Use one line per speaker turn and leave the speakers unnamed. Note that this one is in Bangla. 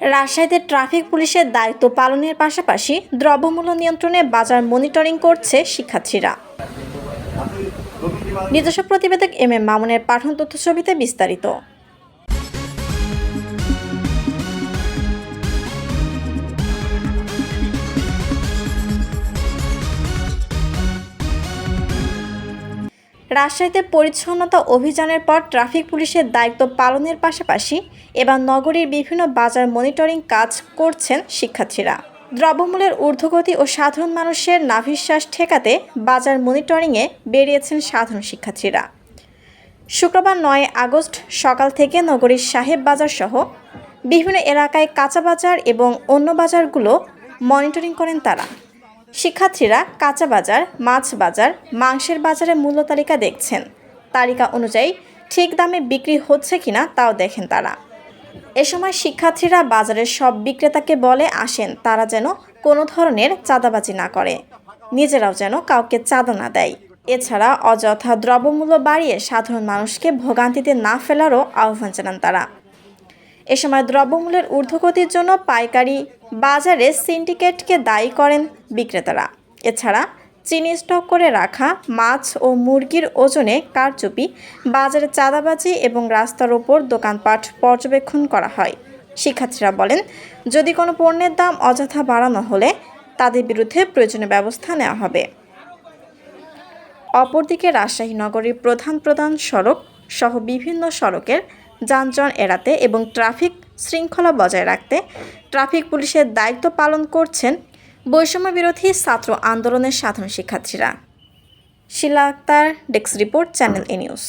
রাজশাহীতে ট্রাফিক পুলিশের দায়িত্ব পালনের পাশাপাশি দ্রব্যমূল্য নিয়ন্ত্রণে বাজার মনিটরিং করছে শিক্ষার্থীরা। নিজস্ব প্রতিবেদক এম এম মামুনের পাঠন তথ্য ছবিতে বিস্তারিত। রাজশাহীতে পরিচ্ছন্নতা অভিযানের পর ট্রাফিক পুলিশের দায়িত্ব পালনের পাশাপাশি এবার নগরীর বিভিন্ন বাজার মনিটরিং কাজ করছেন শিক্ষার্থীরা। দ্রব্যমূল্যের ঊর্ধ্বগতি ও সাধারণ মানুষের নাভিশ্বাস ঠেকাতে বাজার মনিটরিংয়ে বেরিয়েছেন সাধারণ শিক্ষার্থীরা। শুক্রবার নয় আগস্ট সকাল থেকে নগরীর সাহেব বাজার সহ বিভিন্ন এলাকায় কাঁচা বাজার এবং অন্য বাজারগুলো মনিটরিং করেন তারা। শিক্ষার্থীরা কাঁচা বাজার, মাছ বাজার, মাংসের বাজারের মূল্য তালিকা দেখছেন। তালিকা অনুযায়ী ঠিক দামে বিক্রি হচ্ছে কিনা তাও দেখেন তারা। এ সময় শিক্ষার্থীরা বাজারের সব বিক্রেতাকে বলে আসেন, তারা যেন কোনো ধরনের চাঁদাবাজি না করে। নিজেরাও যেন কাউকে চাঁদা না দেয়। এছাড়া অযথা দ্রব্যমূল্য বাড়িয়ে সাধারণ মানুষকে ভোগান্তিতে না ফেলারও আহ্বান জানান তারা। এ সময় দ্রব্যমূল্যের ঊর্ধ্বগতির জন্য পাইকারি বাজারে সিন্ডিকেটকে দায়ী করেন বিক্রেতারা। এছাড়া চিনি স্টক করে রাখা মাছ ও মুরগির ওজনে কারচুপি, বাজারে চাঁদাবাজি এবং রাস্তার ওপর দোকানপাট পর্যবেক্ষণ করা হয়। শিক্ষার্থীরা বলেন, যদি কোনো পণ্যের দাম অযথা বাড়ানো হলে তাদের বিরুদ্ধে প্রয়োজনীয় ব্যবস্থা নেওয়া হবে। অপরদিকে রাজশাহী নগরীর প্রধান প্রধান সড়ক সহ বিভিন্ন সড়কের যানজট এড়াতে এবং ট্রাফিক শৃঙ্খলা বজায় রাখতে ট্রাফিক পুলিশের দায়িত্ব পালন করছেন বৈষম্য বিরোধী ছাত্র আন্দোলনের সাধারণ শিক্ষার্থীরা। Shila Akter desk report, channel A news.